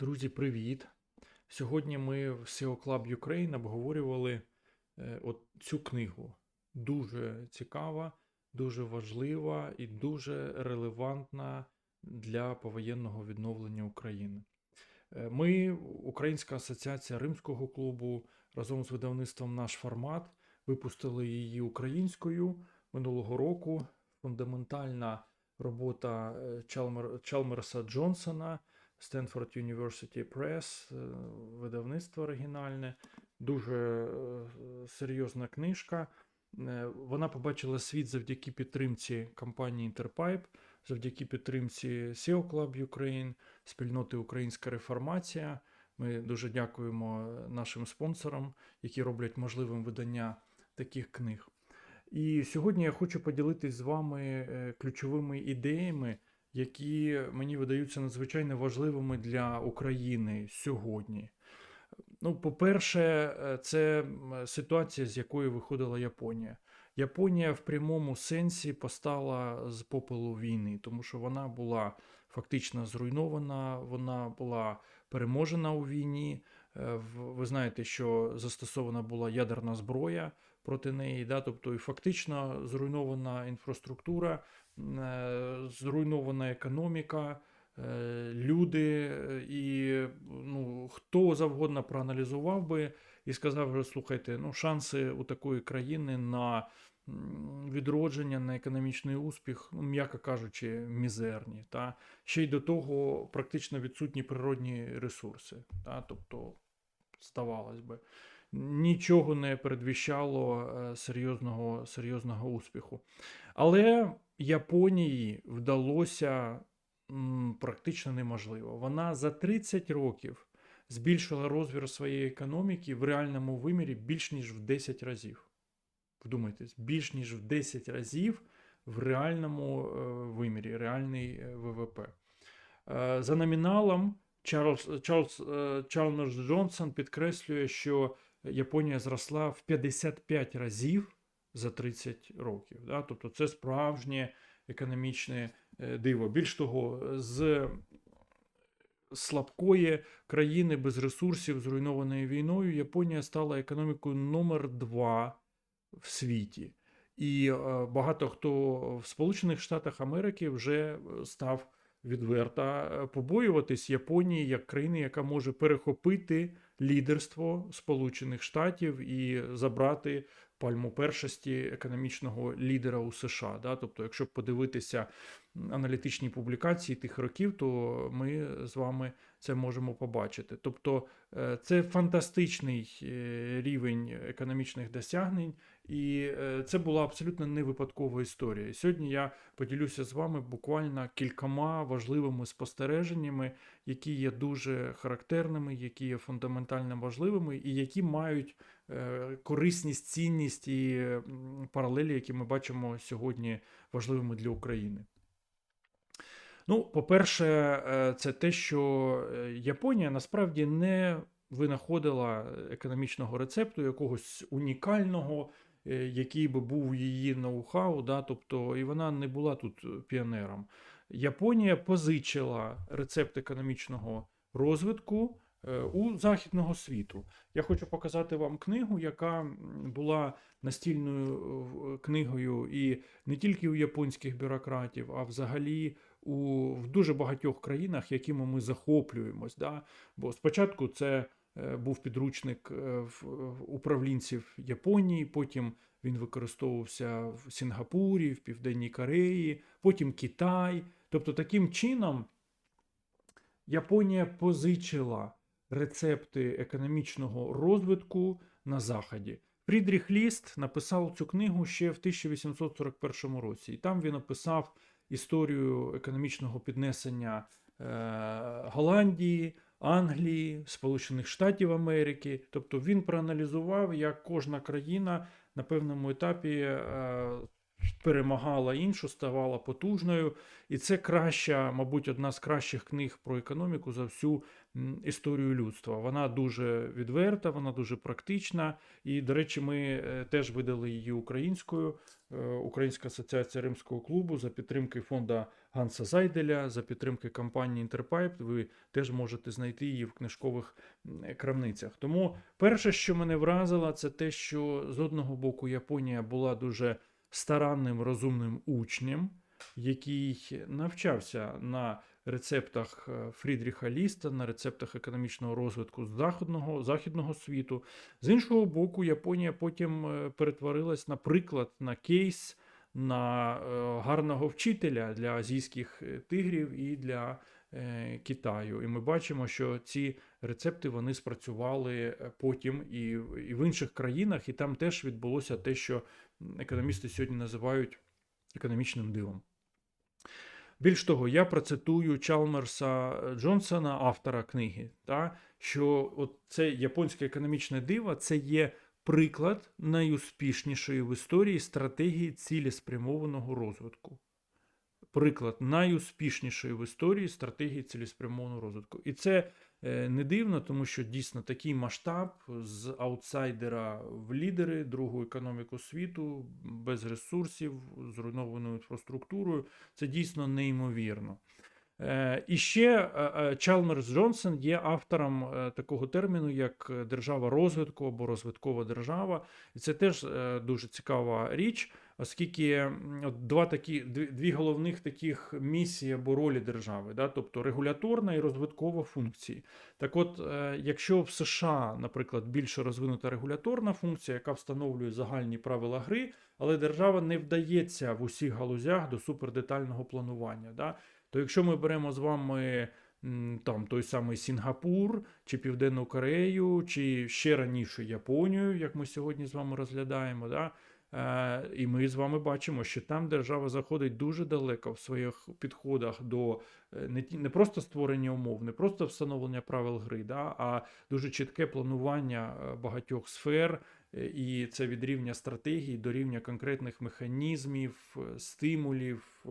Друзі, привіт! Сьогодні ми в SEO Club Ukraine обговорювали е, от цю книгу. Дуже цікава, дуже важлива і дуже релевантна для повоєнного відновлення України. Е, Ми, Українська асоціація Римського клубу, разом з видавництвом Наш формат випустили її українською минулого року. Фундаментальна робота е, Чалмер, Чалмерса Джонсона. Stanford University Press, е, видавництво оригінальне, дуже е, серйозна книжка. Е, Вона побачила світ завдяки підтримці компанії Interpipe, завдяки підтримці SEO Club Ukraine, спільноти Українська реформація. Ми дуже дякуємо нашим спонсорам, які роблять можливим видання таких книг. І сьогодні я хочу поділитись з вами ключовими ідеями, які мені видаються надзвичайно важливими для України сьогодні. Ну, по-перше, е, це ситуація, з якої виходила Японія. Японія в прямому сенсі постала з попелу війни, тому що вона була фактично зруйнована, вона була переможена у війні. Е, Ви знаєте, що застосована була ядерна зброя проти неї, да? тобто і фактично зруйнована інфраструктура, зруйнована економіка, е, люди, е, і ну, хто завгодно проаналізував би і сказав, що слухайте, ну, шанси у такої країни на відродження, на економічний успіх, ну, м'яко кажучи, мізерні. Та? Ще й до того практично відсутні природні ресурси. Та? Тобто, здавалось би, нічого не передвіщало е, серйозного, серйозного успіху. Але Японії вдалося практично неможливо. Вона за 30 років збільшила розмір своєї економіки в реальному вимірі більш ніж в 10 разів. Вдумайтесь, більш ніж в 10 разів в реальному е, вимірі, реальний е, ВВП. Е, За номіналом Чарльз, Чарльз е, Чалмерс Джонсон підкреслює, що Японія зросла в 55 разів за 30 років. Да? Тобто це справжнє економічне е, диво. Більш того, з слабкої країни без ресурсів, зруйнованої війною, Японія стала економікою номер два в світі. І е, багато хто в Сполучених Штатах Америки вже е, став відверто побоюватись Японії як країни, яка може перехопити лідерство Сполучених Штатів і забрати пальму першості економічного лідера у США. Да? Тобто, якщо подивитися аналітичні публікації тих років, то ми з вами це можемо побачити. Тобто, е, це фантастичний е, рівень економічних досягнень, і е, це була абсолютно не випадкова історія. Сьогодні я поділюся з вами буквально кількома важливими спостереженнями, які є дуже характерними, які є фундаментально важливими, і які мають е, корисність, цінність і паралелі, які ми бачимо сьогодні важливими для України. Ну, по-перше, е, це те, що Японія насправді не винаходила економічного рецепту, якогось унікального, який би був її ноу-хау, да, тобто, і вона не була тут піонером. Японія позичила рецепт економічного розвитку е, у західного світу. Я хочу показати вам книгу, яка була настільною е, книгою і не тільки у японських бюрократів, а взагалі у в дуже багатьох країнах, якими ми захоплюємось. Да? Бо спочатку це е, був підручник е, управлінців Японії, потім він використовувався в Сінгапурі, в Південній Кореї, потім Китай. Тобто, таким чином Японія позичила рецепти економічного розвитку на Заході. Фрідріх Ліст написав цю книгу ще в 1841 році, і там він описав історію економічного піднесення е, Голландії, Англії, Сполучених Штатів Америки. Тобто він проаналізував, як кожна країна на певному етапі е, перемагала іншу, ставала потужною. І це краща, мабуть, одна з кращих книг про економіку за всю історію людства. Вона дуже відверта, вона дуже практична. І, до речі, ми е, теж видали її українською. Е, Українська асоціація Римського клубу за підтримки фонду Ганса Зайделя, за підтримки компанії Інтерпайп. Ви теж можете знайти її в книжкових крамницях. Тому перше, що мене вразило, це те, що з одного боку Японія була дуже старанним розумним учнем, який навчався на рецептах е, Фрідріха Ліста, на рецептах економічного розвитку з заходного, західного світу. З іншого боку, Японія потім е, перетворилась наприклад, на кейс, на е, гарного вчителя для азійських тигрів і для Китаю. І ми бачимо, що ці рецепти вони спрацювали е, потім і, і в інших країнах, і там теж відбулося те, що економісти сьогодні називають економічним дивом. Більш того, я процитую Чалмерса Джонсона, автора книги, та, що от це японське економічне диво це є приклад найуспішнішої в історії стратегії цілеспрямованого розвитку. Приклад найуспішнішої в історії стратегії цілеспрямованого розвитку. І це е, не дивно, тому що дійсно такий масштаб з аутсайдера в лідери, другу економіку світу, без ресурсів, зруйнованою інфраструктурою. Це дійсно неймовірно. Е, І ще е, е, Чалмерс Джонсон є автором е, такого терміну, як держава розвитку або розвиткова держава. І це теж е, дуже цікава річ, оскільки от два такі, дві, головних таких місії або ролі держави, да, тобто регуляторна і розвиткова функції. Так от, е, якщо в США, наприклад, більше розвинута регуляторна функція, яка встановлює загальні правила гри, але держава не вдається в усіх галузях до супердетального планування. Да? То якщо ми беремо з вами там той самий Сінгапур, чи Південну Корею, чи ще раніше Японію, як ми сьогодні з вами розглядаємо, да? Е, і ми з вами бачимо, що там держава заходить дуже далеко в своїх підходах до е, не, просто створення умов, не просто встановлення правил гри, да? а дуже чітке планування е, багатьох сфер, і це від рівня стратегії до рівня конкретних механізмів, стимулів,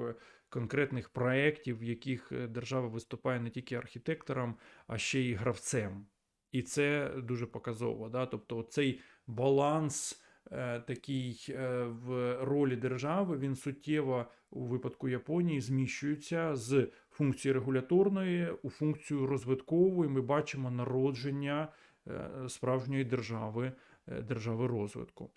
конкретних проєктів, в яких держава виступає не тільки архітектором, а ще й гравцем. І це дуже показово. Да? Тобто цей баланс такий е, в ролі держави, він суттєво у випадку Японії зміщується з функції регуляторної у функцію розвиткову, і ми бачимо народження е, справжньої держави, е, держави розвитку.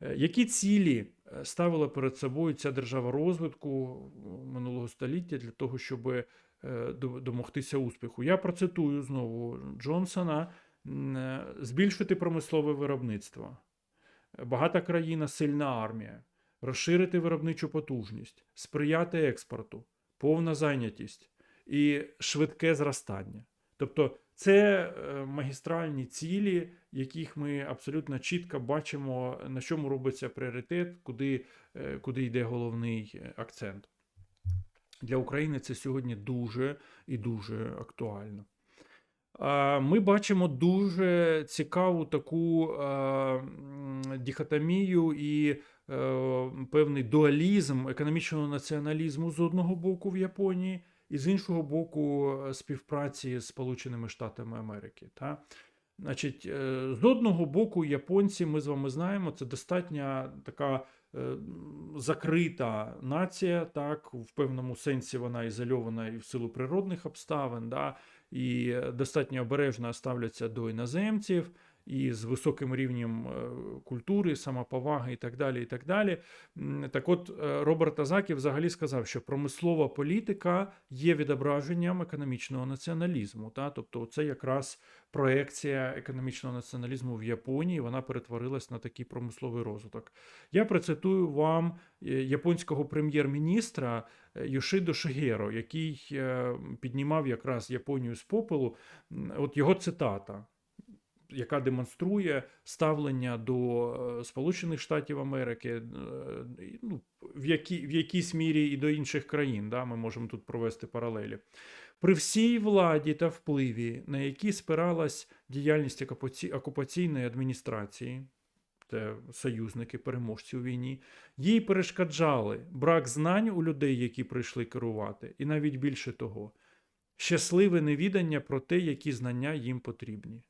Е, Які цілі е, ставила перед собою ця держава розвитку е, минулого століття для того, щоб е, домогтися успіху? Я процитую знову Джонсона: е, збільшити промислове виробництво, багата країна, сильна армія, розширити виробничу потужність, сприяти експорту, повна зайнятість і швидке зростання. Тобто це е, магістральні цілі, яких ми абсолютно чітко бачимо, на чому робиться пріоритет, куди, е, куди йде головний е, акцент. Для України це сьогодні дуже і дуже актуально. Ми бачимо дуже цікаву таку м, дихотомію і е, певний дуалізм економічного націоналізму з одного боку в Японії, і з іншого боку е, співпраці з Сполученими Штатами Америки. Та? Значить, е, з одного боку, японці, ми з вами знаємо, це достатньо така закрита нація, так, в певному сенсі вона ізольована і в силу природних обставин, да, і е, достатньо обережно ставляться до іноземців, і з високим рівнем е, культури, самоповаги і так далі. і Так далі. Так от, е, Роберт Азакі взагалі сказав, що промислова політика є відображенням економічного націоналізму. Та? Тобто, це якраз проекція економічного націоналізму в Японії, вона перетворилась на такий промисловий розвиток. Я процитую вам е, японського прем'єр-міністра Йошидо Шигеро, який піднімав якраз Японію з попелу. От його цитата. Яка демонструє ставлення до е, Сполучених Штатів Америки, е, ну, в, які, в якійсь мірі і до інших країн, да, ми можемо тут провести паралелі. При всій владі та впливі, на які спиралась діяльність окупаційної адміністрації, це союзники, переможці у війні, їй перешкоджали брак знань у людей, які прийшли керувати, і навіть більше того, щасливе невідання про те, які знання їм потрібні.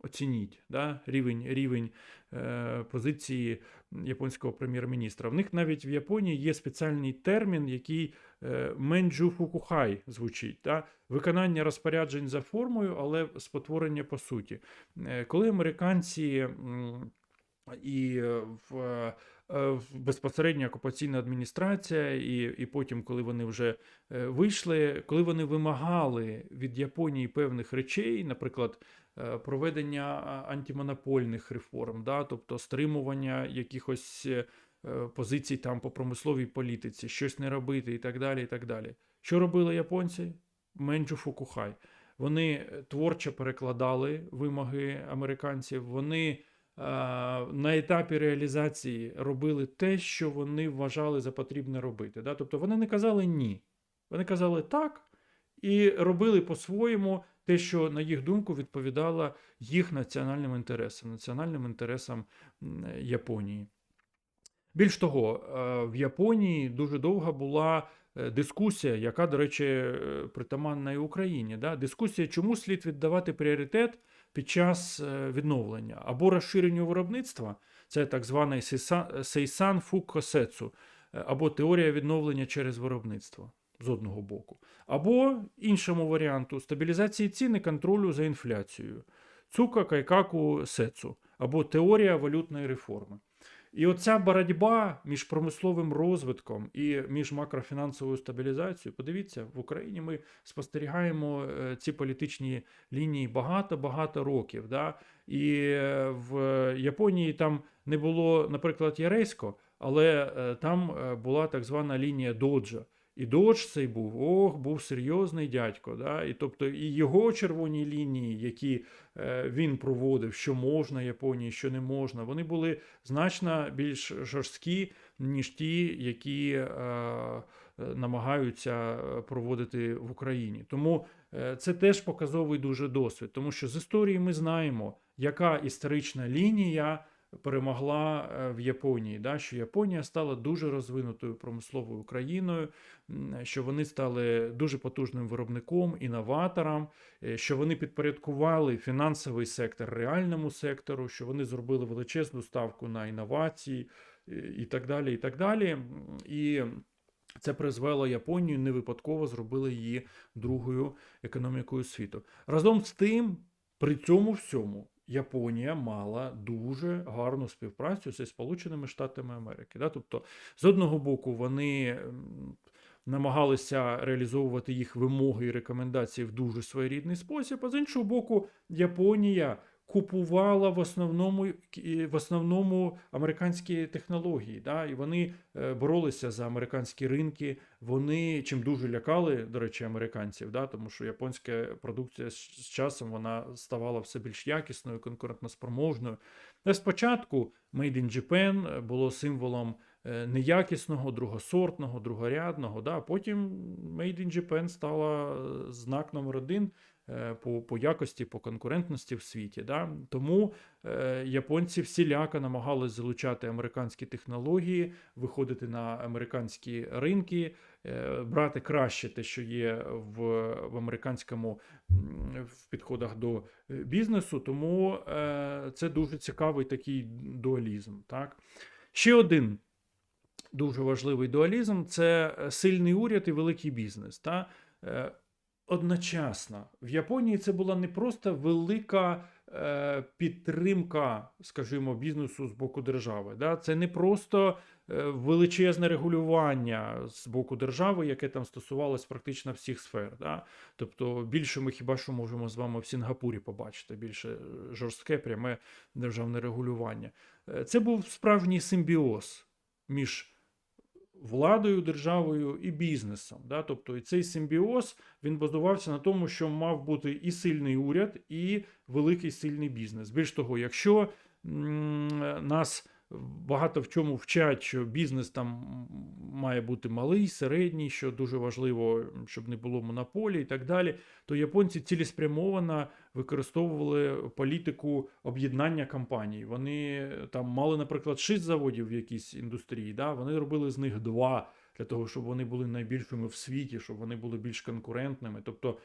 Оцініть да, рівень, рівень е, позиції японського прем'єр-міністра. В них навіть в Японії є спеціальний термін, який е, менджу фукухай звучить. Да? Виконання розпоряджень за формою, але спотворення по суті. Е, коли американці і е, в, е, безпосередньо окупаційна адміністрація, і, і потім, коли вони вже е, вийшли, коли вони вимагали від Японії певних речей, наприклад, проведення антимонопольних реформ, да, тобто стримування якихось е, е, позицій там по промисловій політиці, щось не робити і так далі. і так далі. Що робили японці? Менджу Фукухай. Вони е, творчо перекладали вимоги американців. Вони е, на етапі реалізації робили те, що вони вважали за потрібне робити. Да? Тобто вони не казали ні. Вони казали так і робили по-своєму те, що, на їх думку, відповідало їх національним інтересам, національним інтересам Японії. Більш того, е, в Японії дуже довга була е, дискусія, яка, до речі, е, притаманна і Україні. Да? Дискусія, чому слід віддавати пріоритет під час відновлення або розширенню виробництва, це так званий сейсан фукосецу, або теорія відновлення через виробництво з одного боку, або іншому варіанту стабілізації цін і контролю за інфляцією, цука кайкаку сецу, або теорія валютної реформи. І оця боротьба між промисловим розвитком і між макрофінансовою стабілізацією, подивіться, в Україні ми спостерігаємо е, ці політичні лінії багато-багато років. Да? І е, в Японії там не було, наприклад, Яресько, але е, там була так звана лінія доджа. І додж цей був, ох, був серйозний дядько. Да? І тобто і його червоні лінії, які е, він проводив, що можна Японії, що не можна, вони були значно більш жорсткі, ніж ті, які е, е, намагаються е, проводити в Україні. Тому е, це теж показовий дуже досвід, тому що з історії ми знаємо, яка історична лінія перемогла е, в Японії, да, що Японія стала дуже розвинутою промисловою країною, що вони стали дуже потужним виробником, інноватором, е, що вони підпорядкували фінансовий сектор реальному сектору, що вони зробили величезну ставку на інновації е, і так далі. І так далі. І це призвело Японію не випадково зробили її другою економікою світу. Разом з тим, при цьому всьому. Японія мала дуже гарну співпрацю зі Сполученими Штатами Америки. Да? Тобто, з одного боку, вони намагалися реалізовувати їх вимоги і рекомендації в дуже своєрідний спосіб, а з іншого боку, Японія купувала в основному, в основному американські технології. Да? І вони е, боролися за американські ринки. Вони чим дуже лякали, до речі, американців, да? тому що японська продукція з часом вона ставала все більш якісною, конкурентноспроможною. Та спочатку Made in Japan було символом е, неякісного, другосортного, другорядного. Да? Потім Made in Japan стала е, знак номер один е, по, по якості, по конкурентності в світі. Да? Тому е, японці всіляко намагались залучати американські технології, виходити на американські ринки, е, брати краще те, що є в, в американському в підходах до е, бізнесу. Тому е, це дуже цікавий такий дуалізм. Так? Ще один дуже важливий дуалізм це е, сильний уряд і великий бізнес. Та? Одночасно в Японії це була не просто велика е, підтримка, скажімо, бізнесу з боку держави. Да? Це не просто е, величезне регулювання з боку держави, яке там стосувалось практично всіх сфер. Да? Тобто більше ми хіба що можемо з вами в Сінгапурі побачити, більше е, жорстке пряме державне регулювання. Е, Це був справжній симбіоз між владою, державою і бізнесом. Да? Тобто і цей симбіоз він базувався на тому, що мав бути і сильний уряд, і великий сильний бізнес. Більш того, якщо нас багато в чому вчать, що бізнес там має бути малий, середній, що дуже важливо, щоб не було монополії і так далі. То японці цілеспрямовано використовували політику об'єднання компаній. Вони там мали, наприклад, шість заводів в якійсь індустрії. Да? Вони робили з них два для того, щоб вони були найбільшими в світі, щоб вони були більш конкурентними. Тобто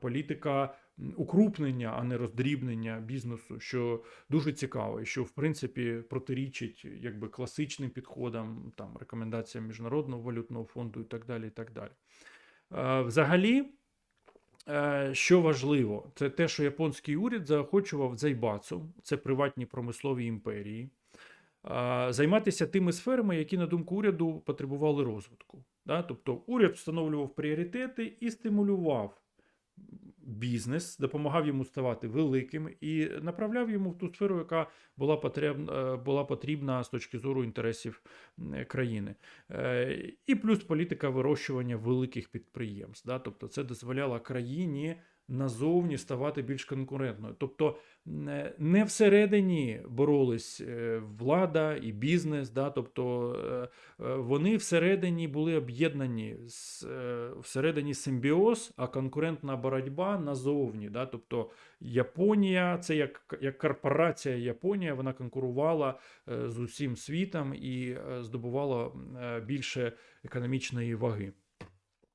політика укрупнення, а не роздрібнення бізнесу, що дуже цікаво, і що в принципі протирічить якби класичним підходам, там рекомендаціям Міжнародного валютного фонду і так далі. І так далі. Е, Взагалі, е, що важливо, це те, що японський уряд заохочував Дзайбацу, це приватні промислові імперії, е, займатися тими сферами, які, на думку уряду, потребували розвитку. Да? Тобто уряд встановлював пріоритети і стимулював бізнес, допомагав йому ставати великим і направляв йому в ту сферу, яка була потрібна, була потрібна з точки зору інтересів країни. Е, І плюс політика вирощування великих підприємств. Да? Тобто це дозволяло країні назовні ставати більш конкурентною. Тобто не- не всередині боролись е, влада і бізнес, да? тобто е, е, вони всередині були об'єднані е, всередині симбіоз, а конкурентна боротьба назовні. Да? Тобто Японія, це як, як корпорація Японія, вона конкурувала е, з усім світом і е, здобувала е, більше економічної ваги.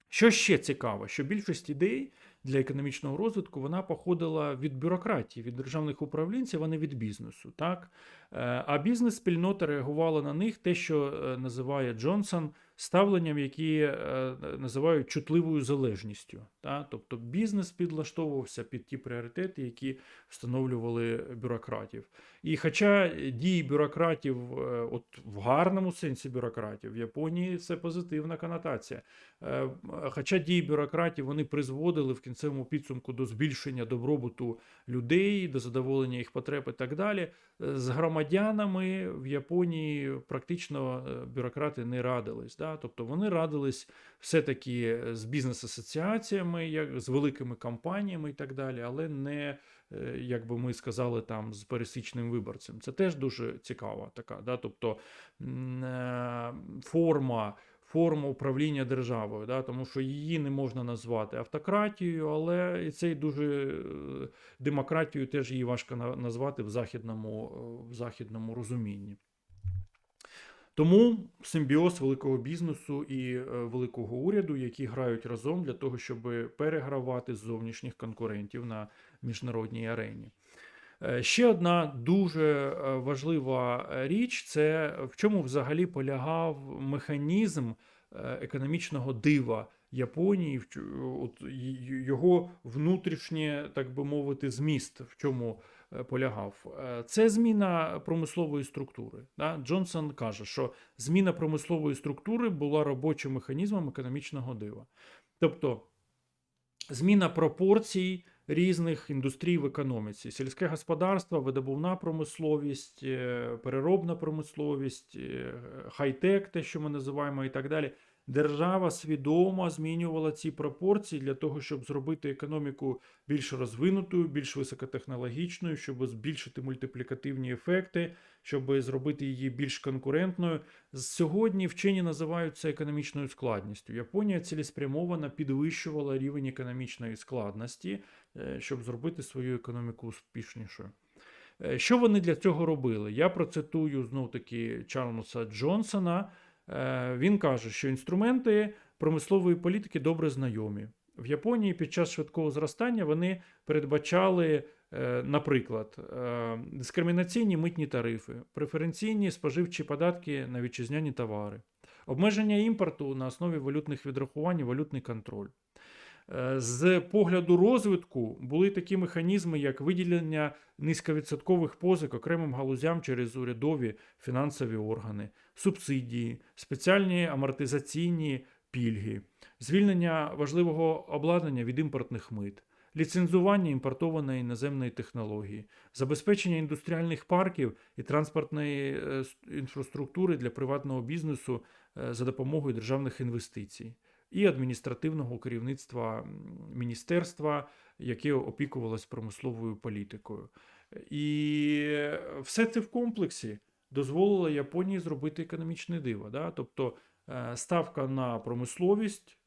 Що ще цікаво, що більшість ідей для економічного розвитку вона походила від бюрократії, від державних управлінців, а не від бізнесу. Так? Е, А бізнес-спільнота реагувала на них те, що е, називає Джонсон ставленням, які е, називають чутливою залежністю. Тобто бізнес підлаштовувався під ті пріоритети, які встановлювали бюрократів. І хоча дії бюрократів, от в гарному сенсі бюрократів, в Японії це позитивна конотація. Е, Хоча дії бюрократів вони призводили в кінцевому підсумку до збільшення добробуту людей, до задоволення їх потреб і так далі. З громадянами в Японії практично е, бюрократи не радились. Да? Тобто вони радились все-таки з бізнес-асоціаціями, як з великими компаніями і так далі, але не, е, як би ми сказали, там з пересічним виборцем. Це теж дуже цікава така. Да? Тобто е, форма форма управління державою, да, тому що її не можна назвати автократією, але і це дуже е, демократією теж її важко на- назвати в західному, е, в західному розумінні. Тому симбіоз великого бізнесу і е, великого уряду, які грають разом для того, щоб перегравати зовнішніх конкурентів на міжнародній арені. Е, Ще одна дуже е, важлива е, річ це в чому взагалі полягав механізм економічного дива Японії, от його внутрішнє, так би мовити, зміст, в чому полягав. Це зміна промислової структури. Джонсон каже, що зміна промислової структури була робочим механізмом економічного дива. Тобто зміна пропорцій різних індустрій в економіці: сільське господарство, видобувна промисловість, е, переробна промисловість, е, хай-тек, те, що ми називаємо, і так далі. Держава свідомо змінювала ці пропорції для того, щоб зробити економіку більш розвинутою, більш високотехнологічною, щоб збільшити мультиплікативні ефекти, щоб зробити її більш конкурентною. Сьогодні вчені називають це економічною складністю. Японія цілеспрямовано підвищувала рівень економічної складності, щоб зробити свою економіку успішнішою. Е, Що вони для цього робили? Я процитую знов таки Чарльза Джонсона. Е, Він каже, що інструменти промислової політики добре знайомі. В Японії під час швидкого зростання вони передбачали, е, наприклад, е, дискримінаційні митні тарифи, преференційні споживчі податки на вітчизняні товари, обмеження імпорту на основі валютних відрахувань, і валютний контроль. Е, З погляду розвитку були такі механізми, як виділення низьковідсоткових позик окремим галузям через урядові фінансові органи, субсидії, спеціальні амортизаційні пільги, звільнення важливого обладнання від імпортних мит, ліцензування імпортованої іноземної технології, забезпечення індустріальних парків і транспортної е, інфраструктури для приватного бізнесу е, за допомогою державних інвестицій і адміністративного керівництва міністерства, яке опікувалось промисловою політикою. І все це в комплексі дозволило Японії зробити економічне диво. Да? Тобто е, ставка на промисловість,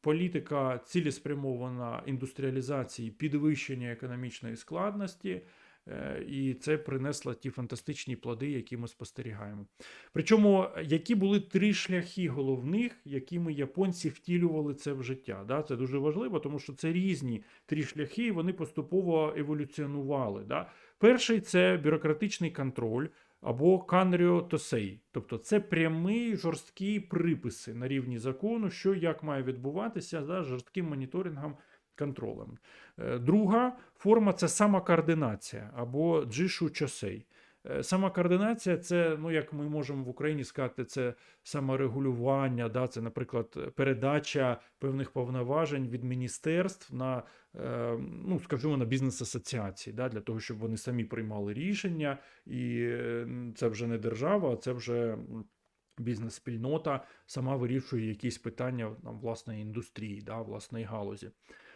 політика цілеспрямована індустріалізації, підвищення економічної складності. Е, І це принесло ті фантастичні плоди, які ми спостерігаємо. Причому, які були три шляхи головних, якими японці втілювали це в життя. Да? Це дуже важливо, тому що це різні три шляхи, і вони поступово еволюціонували. Да? Перший це бюрократичний контроль або канріо тосей, тобто це прямі жорсткі приписи на рівні закону, що як має відбуватися за жорстким моніторингом. Контролем. Е, Друга форма це самокоординація або джишу чосей. Е, Самокоординація це, ну як ми можемо в Україні сказати, це саморегулювання, да, це, наприклад, передача певних повноважень від міністерств на, е, ну, скажімо, на бізнес-асоціації, да, для того, щоб вони самі приймали рішення, і це вже не держава, а це вже. Бізнес-спільнота сама вирішує якісь питання там, власної індустрії, да, власної галузі.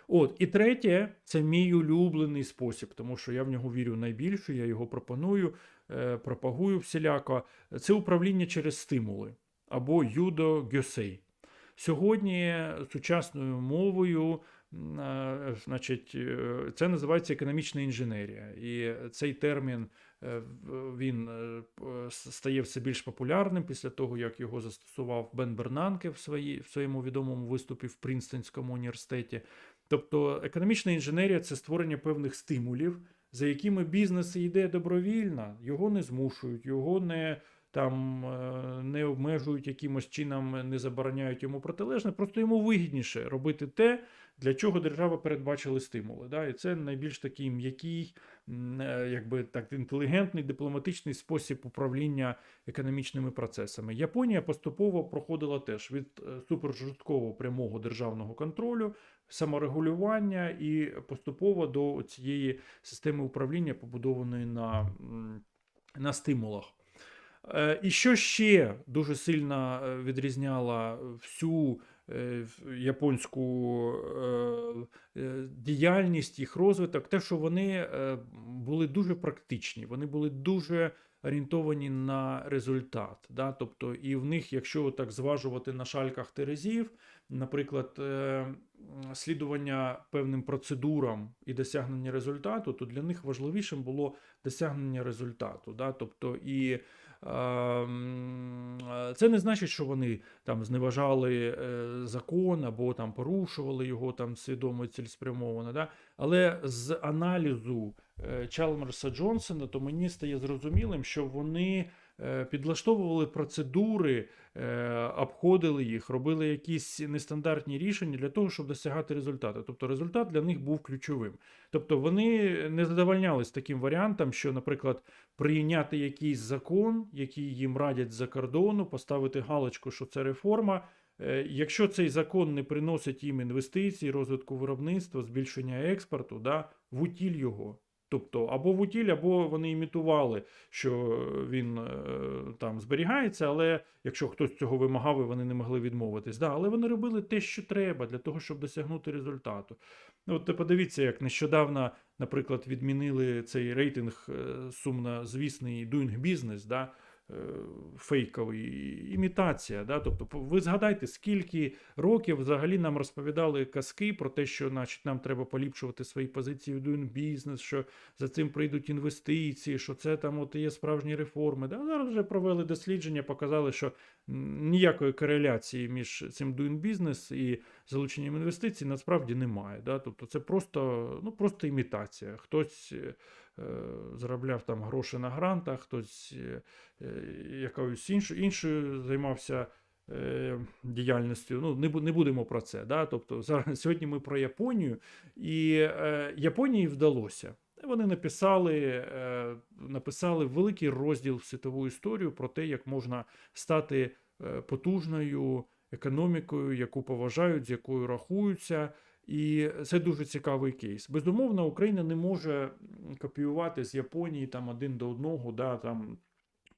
От, і третє, це мій улюблений спосіб, тому що я в нього вірю найбільше, я його пропоную, е, пропагую всіляко. Це управління через стимули або юдо гьосей. Сьогодні сучасною мовою, е, значить, е, це називається економічна інженерія. І цей термін він стає все більш популярним після того, як його застосував Бен Бернанке в, свої, в своєму відомому виступі в Принстонському університеті. Тобто економічна інженерія це створення певних стимулів, за якими бізнес йде добровільно, його не змушують, його не там е, не обмежують якимось чином, не забороняють йому протилежне, просто йому вигідніше робити те, для чого держава передбачила стимули. Да? І це найбільш такий м'який, якби так, інтелігентний, дипломатичний спосіб управління економічними процесами. Японія поступово проходила теж від е, супержорсткого прямого державного контролю, саморегулювання і поступово до цієї системи управління, побудованої на, на стимулах. Е, І що ще дуже сильно е, відрізняло всю е, японську е, е, діяльність, їх розвиток, те, що вони е, були дуже практичні, вони були дуже орієнтовані на результат. Да? Тобто, і в них, якщо так зважувати на шальках терезів, наприклад, е, слідування певним процедурам і досягнення результату, то для них важливішим було досягнення результату. Да? Тобто, і е, Це не значить, що вони там зневажали е, закон або там порушували його там свідомо і. Да? Але з аналізу Чалмерса Джонсона, то мені стає зрозумілим, що вони е, підлаштовували процедури, обходили їх, робили якісь нестандартні рішення для того, щоб досягати результату. Тобто результат для них був ключовим. Тобто вони не задовольнялись таким варіантом, що, наприклад, прийняти якийсь закон, який їм радять з-за кордону, поставити галочку, що це реформа. Е, Якщо цей закон не приносить їм інвестицій, розвитку виробництва, збільшення експорту, да, в утіль його. Тобто або в утіль, або вони імітували, що він е, там зберігається, але якщо хтось цього вимагав, і вони не могли відмовитись. Да, але вони робили те, що треба для того, щоб досягнути результату. Ну, От ти подивіться, як нещодавно, наприклад, відмінили цей рейтинг е, сумнозвісний Doing Business, да, фейковий, імітація. Да? Тобто, ви згадайте, скільки років взагалі нам розповідали казки про те, що значить, нам треба поліпшувати свої позиції в Doing Business, що за цим прийдуть інвестиції, що це там от є справжні реформи. Да? Зараз вже провели дослідження, показали, що ніякої кореляції між цим Doing Business і залученням інвестицій насправді немає. Да? Тобто це просто, ну, просто імітація. Хтось е, е, заробляв там гроші на грантах, хтось е, е, якоюсь іншою, іншою займався е, діяльністю. Ну, не, не будемо про це. Да? Тобто зараз сьогодні ми про Японію, і е, Японії вдалося. Вони написали, е, написали великий розділ в світову історію про те, як можна стати е, потужною економікою, яку поважають, з якою рахуються. І це дуже цікавий кейс. Безумовно, Україна не може копіювати з Японії там один до одного, да, там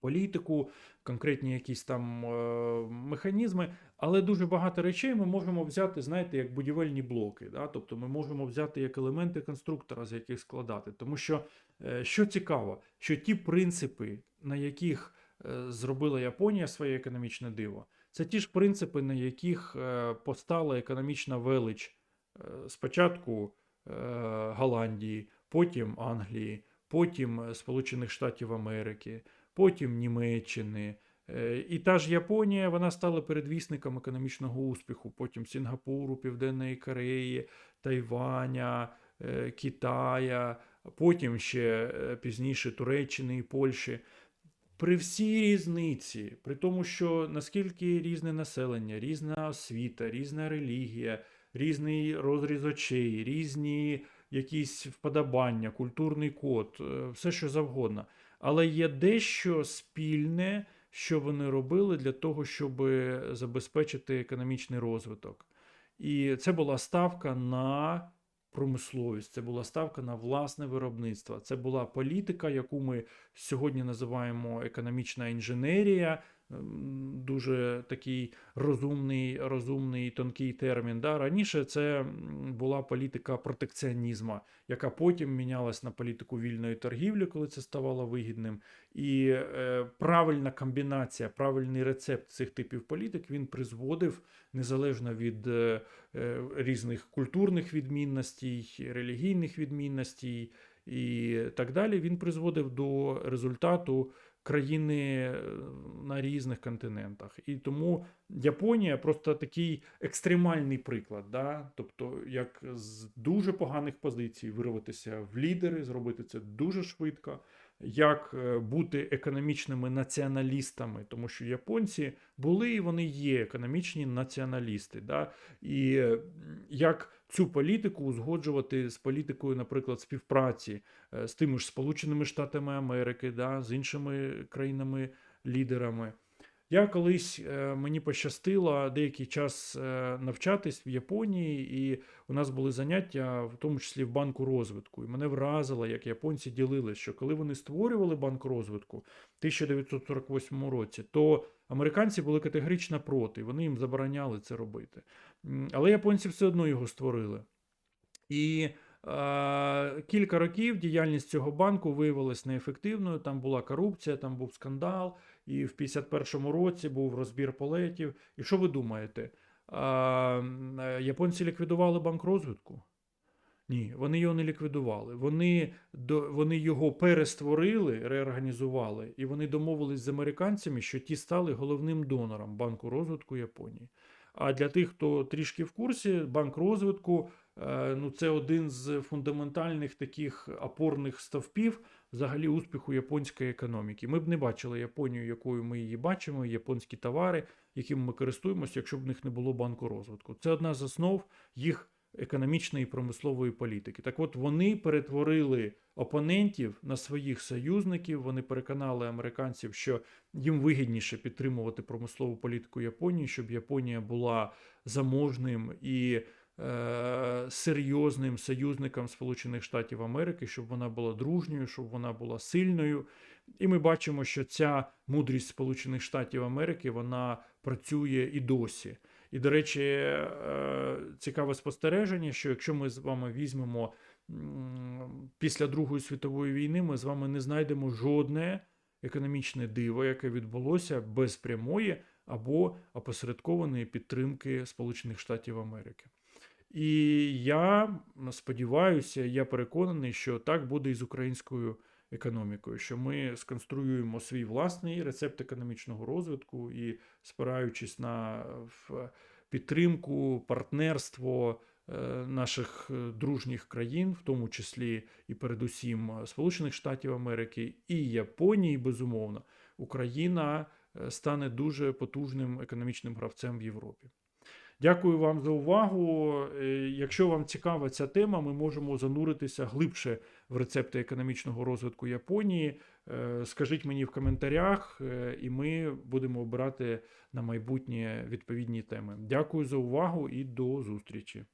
політику, конкретні якісь там е, механізми, але дуже багато речей ми можемо взяти, знаєте, як будівельні блоки. Да? Тобто ми можемо взяти як елементи конструктора, з яких складати. Тому що, е, що цікаво, що ті принципи, на яких е, зробила Японія своє економічне диво, це ті ж принципи, на яких е, постала економічна велич е, спочатку е, Голландії, потім Англії, потім е, Сполучених Штатів Америки, потім Німеччини. Е, І та ж Японія вона стала передвісником економічного успіху. Потім Сінгапуру, Південної Кореї, Тайваня, е, Китая, потім ще е, пізніше Туреччини і Польщі. При всій різниці, при тому, що наскільки різне населення, різна освіта, різна релігія, різний розріз очей, різні якісь вподобання, культурний код, все що завгодно. Але є дещо спільне, що вони робили для того, щоб забезпечити економічний розвиток. І це була ставка на промисловість, це була ставка на власне виробництво. Це була політика, яку ми сьогодні називаємо економічна інженерія. Дуже такий розумний, розумний тонкий термін. Да? Раніше це була політика протекціонізму, яка потім мінялась на політику вільної торгівлі, коли це ставало вигідним. І е, правильна комбінація, правильний рецепт цих типів політик він призводив незалежно від е, е, різних культурних відмінностей, релігійних відмінностей і так далі. Він призводив до результату країни е, на різних континентах. І тому Японія просто такий екстремальний приклад. Да? Тобто, як з дуже поганих позицій вирватися в лідери, зробити це дуже швидко. Як е, бути економічними націоналістами, тому що японці були і вони є економічні націоналісти. Да? І е, як цю політику узгоджувати з політикою, наприклад, співпраці е, з тими ж Сполученими Штатами Америки, да, з іншими країнами-лідерами. Я колись е, мені пощастило деякий час е, навчатись в Японії, і у нас були заняття, в тому числі в банку розвитку. І мене вразило, як японці ділились, що коли вони створювали банк розвитку в 1948 році, то американці були категорично проти, вони їм забороняли це робити. Але японці все одно його створили. І е, кілька років діяльність цього банку виявилась неефективною. Там була корупція, там був скандал. І в 51-му році був розбір полетів. І що ви думаєте? Японці ліквідували банк розвитку? Ні, вони його не ліквідували. Вони, вони його перестворили, реорганізували, і вони домовились з американцями, що ті стали головним донором банку розвитку Японії. А для тих, хто трішки в курсі, банк розвитку ну, це один з фундаментальних таких опорних стовпів взагалі успіху японської економіки. Ми б не бачили Японію, якою ми її бачимо, японські товари, якими ми користуємося, якщо б в них не було банку розвитку. Це одна з основ їх економічної і промислової політики. Так от вони перетворили опонентів на своїх союзників. Вони переконали американців, що їм вигідніше підтримувати промислову політику Японії, щоб Японія була заможним і е, серйозним союзником Сполучених Штатів Америки, щоб вона була дружньою, щоб вона була сильною. І ми бачимо, що ця мудрість Сполучених Штатів Америки вона працює і досі. І, до речі, е, цікаве спостереження, що якщо ми з вами візьмемо після Другої світової війни, ми з вами не знайдемо жодне економічне диво, яке відбулося без прямої або опосередкованої підтримки Сполучених Штатів Америки. І я сподіваюся, я переконаний, що так буде і з українською економікою, що ми сконструюємо свій власний рецепт економічного розвитку і, спираючись на підтримку, партнерство е, наших е, дружніх країн, в тому числі і передусім Сполучених Штатів Америки і Японії, безумовно, Україна е, стане дуже потужним економічним гравцем в Європі. Дякую вам за увагу. Е, Якщо вам цікава ця тема, ми можемо зануритися глибше в рецепти економічного розвитку Японії. Е, Скажіть мені в коментарях, е, і ми будемо обирати на майбутнє відповідні теми. Дякую за увагу і до зустрічі.